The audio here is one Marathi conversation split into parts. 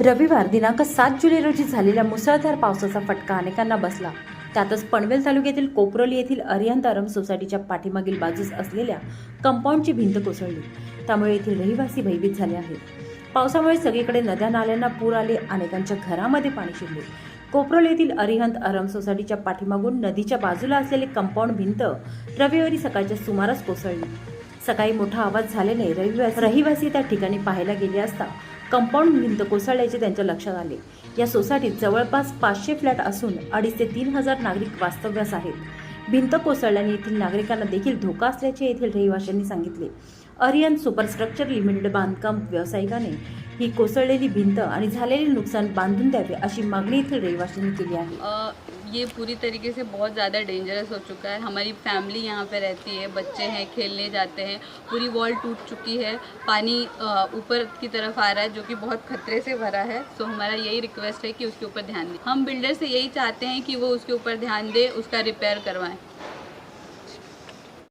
रविवार दिनांक सात जुलै रोजी झालेल्या मुसळधार पावसाचा फटका अनेकांना बसला. त्यातच पनवेल तालुक्यातील कोपरोली येथील अरिहंत अरम सोसायटीच्या पाठीमागील बाजूस असलेल्या कंपाऊंडची भिंत कोसळली. त्यामुळे येथील रहिवासी भयभीत झाले आहेत. पावसामुळे सगळीकडे नद्या नाल्यांना पूर आले अनेकांच्या घरामध्ये पाणी शिरले. कोपरोल येथील अरिहंत अरम सोसायटीच्या पाठीमागून नदीच्या बाजूला असलेले कंपाऊंड भिंत रविवारी सकाळच्या सुमारास कोसळली. सकाळी मोठा आवाज झाल्याने रहिवासी रहिवासी त्या ठिकाणी पाहायला गेले असता कंपाऊंड भिंत कोसळल्याचे त्यांच्या लक्षात आले. या सोसायटीत जवळपास पाचशे फ्लॅट असून अडीच ते तीन हजार नागरिक वास्तव्यास आहेत. भिंत कोसळल्याने येथील नागरिकांना देखील धोका असल्याचे येथील रहिवाशांनी सांगितले. अरियन सुपरस्ट्रक्चर लिमिटेड बांधकाम व्यावसायिकाने ही कोसळलेली भिंत आणि झालेले नुकसान बांधून द्यावे अशी मागणी येथील रहिवाशांनी केली आहे. अ, ये पूरी तरीके से बहुत ज़्यादा डेंजरस हो चुका है. हमारी फैमिली यहाँ पे रहती है बच्चे हैं खेलने जाते हैं पूरी वॉल टूट चुकी है पानी ऊपर की तरफ़ आ रहा है जो कि बहुत खतरे से भरा है सो हमारा यही रिक्वेस्ट है कि उसके ऊपर ध्यान दें। हम बिल्डर से यही चाहते हैं कि वो उसके ऊपर ध्यान दे उसका रिपेयर करवाएँ।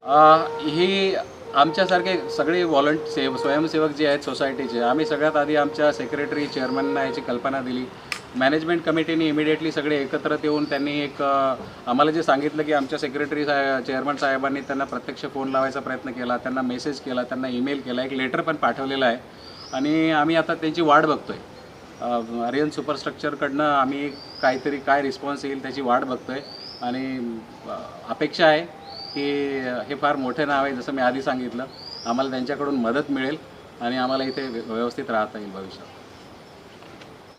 अ, ही आमच्यासारखे सगळे वॉलंट से स्वयंसेवक जे आहेत सोसायटीचे आम्ही सगळ्यात आधी आमच्या सेक्रेटरी चेअरमनना याची कल्पना दिली. मॅनेजमेंट कमिटीने इमिडिएटली सगळे एकत्र येऊन त्यांनी एक आम्हाला जे सांगितलं की आमच्या सेक्रेटरी साहेब चेअरमन साहेबांनी त्यांना प्रत्यक्ष फोन लावायचा प्रयत्न केला त्यांना मेसेज केला त्यांना ईमेल केला एक लेटर पण पाठवलेलं आहे. आणि आम्ही आता त्यांची वाट बघतो आहे आर्यन सुपरस्ट्रक्चरकडनं आम्ही काहीतरी काय रिस्पॉन्स येईल त्याची वाट आहे आणि अपेक्षा आहे की हे फार मोठे नाव आहे जसं मी आधी सांगितलं. आम्हाला त्यांच्याकडून मदत मिळेल आणि आम्हाला इथे व्य- व्यवस्थित राहता येईल भविष्यात.